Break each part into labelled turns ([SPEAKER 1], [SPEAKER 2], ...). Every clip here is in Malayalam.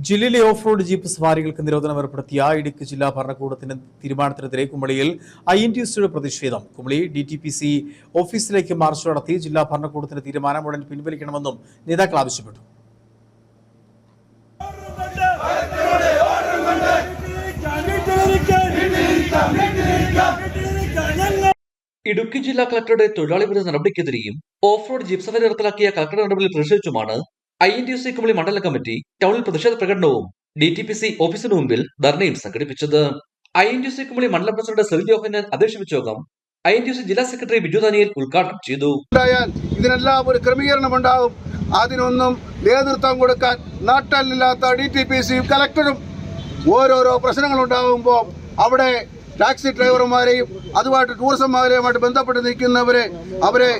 [SPEAKER 1] ജില്ലയിലെ ഓഫ് റോഡ് ജീപ്പ് സവാരികൾക്ക് നിരോധനം ഏർപ്പെടുത്തിയ ഇടുക്കി ജില്ലാ ഭരണകൂടത്തിന്റെ തീരുമാനത്തിനെതിരെ കുമളിയിൽ ഐ എൻ ടി സിയുടെ പ്രതിഷേധം. Kumily D T P C ഓഫീസിലേക്ക് മാർച്ച് നടത്തി ജില്ലാ ഭരണകൂടത്തിന്റെ തീരുമാനം ഉടൻ പിൻവലിക്കണമെന്നും നേതാക്കൾ ആവശ്യപ്പെട്ടു.
[SPEAKER 2] ഇടുക്കി ജില്ലാ കളക്ടറുടെ തൊഴിലാളി വിരുദ്ധ നടപടിക്കെതിരെയും ഓഫ് റോഡ് ജീപ്പ് സവാരി നിർത്തലാക്കിയ കളക്ടറുടെ നടപടിയിൽ പ്രതിഷേധിച്ചുമാണ് I N T C Kumily Mandala committee ടൗണിൽ പ്രതിഷേധ പ്രകടനവും ഡി ടി പി സി ഓഫീസിന് മുമ്പിൽ ധർണയും സംഘടിപ്പിച്ചത്. I N T C Kumily മണ്ഡലം പ്രസിഡന്റ് സെൽ ജോഹന്നാൻ അധ്യക്ഷ വിച്ചോകം ഐ എൻ ടി സി ജില്ലാ സെക്രട്ടറി ബിജു ദാനിയൽ ഉദ്ഘാടനം ചെയ്തു.
[SPEAKER 3] ഇതിനെല്ലാം ഒരു ക്രമീകരണം ഉണ്ടാവും. അതിനൊന്നും നേതൃത്വം കൊടുക്കാൻ നാട്ടലില്ലാത്ത ഡി ടി പി സിയും കലക്ടറും ഓരോരോ പ്രശ്നങ്ങൾ ഉണ്ടാകുമ്പോൾ അവിടെ ടാക്സി ഡ്രൈവർമാരെയും അതുമായിട്ട് ടൂറിസം മേഖലയുമായിട്ട് ബന്ധപ്പെട്ട് നിൽക്കുന്നവരെ അവരെ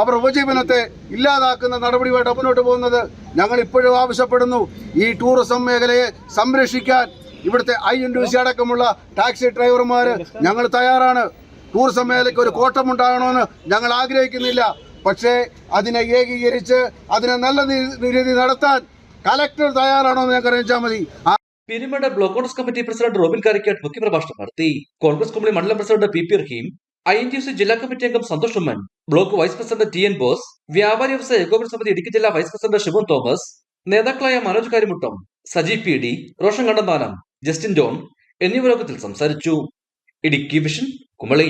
[SPEAKER 3] അവരുടെ ഉപജീവനത്തെ ഇല്ലാതാക്കുന്ന നടപടിയുമായിട്ട് മുന്നോട്ട് പോകുന്നത് ഞങ്ങൾ ഇപ്പോഴും ആവശ്യപ്പെടുന്നു. ഈ ടൂറിസം മേഖലയെ സംരക്ഷിക്കാൻ ഇവിടുത്തെ ഐ എൻ ഡി സി അടക്കമുള്ള ടാക്സി ഡ്രൈവർമാർ ഞങ്ങൾ തയ്യാറാണ്. ടൂറിസം മേഖലയ്ക്ക് ഒരു കോട്ടം ഉണ്ടാകണമെന്ന് ഞങ്ങൾ ആഗ്രഹിക്കുന്നില്ല. പക്ഷേ അതിനെ ഏകീകരിച്ച് അതിനെ നല്ല രീതി നടത്താൻ കലക്ടർ തയ്യാറാണോ എന്ന് ഞങ്ങൾക്ക് അറിയിച്ചാൽ മതി.
[SPEAKER 2] പെരുമട block Congress committee president Robin Karikkattu മുഖ്യപ്രഭാഷണം നടത്തി. കോൺഗ്രസ് കമ്മിറ്റി മണ്ഡലം president P P Rahim I N T C ജില്ലാ കമ്മിറ്റി അംഗം Santhosh Oommen block vice president T N Bose വ്യാപാരി വ്യവസായ ഏകോപന സമിതി ഇടുക്കി ജില്ലാ വൈസ് പ്രസിഡന്റ് ഷിബുൻ തോമസ് നേതാക്കളായ മനോജ് കാരിമുട്ടം സജി പി ഡി റോഷൻ കണ്ടന്താനം ജസ്റ്റിൻ ഡോൺ എന്നിവർ യോഗത്തിൽ സംസാരിച്ചു. ഇടുക്കി വിഷൻ കുമളി.